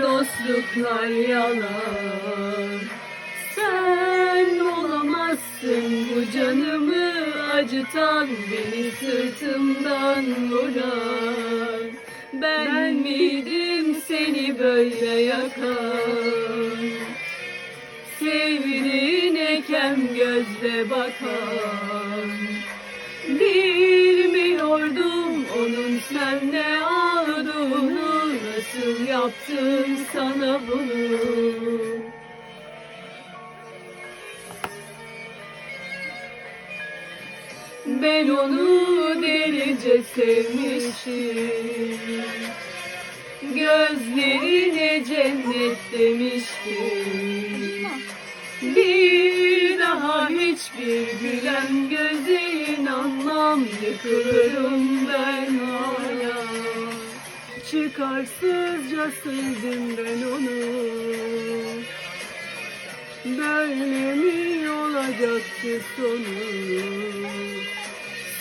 dostluklar yalan. Sen olamazsın bu canımı acıtan Beni sırtımdan vuran. Ben miydim seni böyle yakan? Sevdiğine kem gözle bakan yaptım sana bunu. Ben onu delice sevmiştim. Gözlerine cennet demiştim. Bir daha hiçbir gülen göze inanmam Yıkılırım ben. hala Çıkarsızca sevdim ben onu. Böyle mi olacaktı sonu?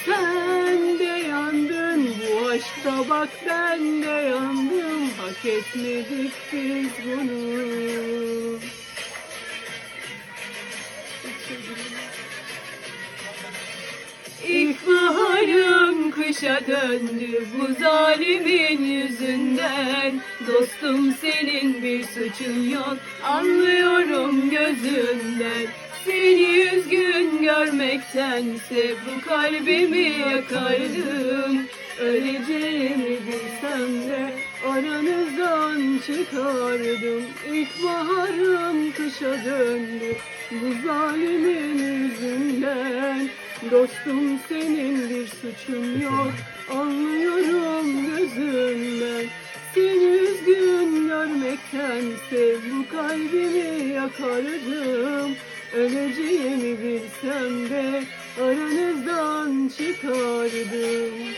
Sen de yandın bu aşkta bak ben de yandım. Hak etmedik biz bunu kışa döndü bu zalimin yüzünden. Dostum senin bir suçun yok anlıyorum gözünden. Seni üzgün görmektense bu kalbimi yakardım. Öleceğimi bilsem de aranızdan çıkardım. İlkbaharım kışa döndü bu zalimin yüzünden Dostum senin bir suçun yok. Anlıyorum gözünden Seni üzgün görmektense Bu kalbimi yakardım. Öleceğimi bilsem de Aranızdan çıkardım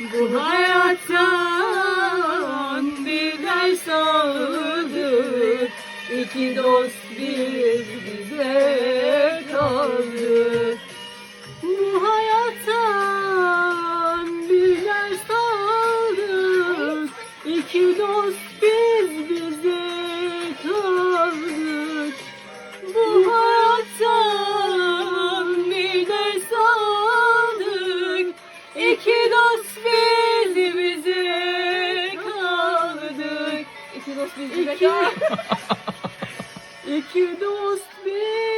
Bu hayattan bir ders aldık. İki dost bir bize kaldı Bu hayattan bir ders aldık. İki dost kaldık İki dost biz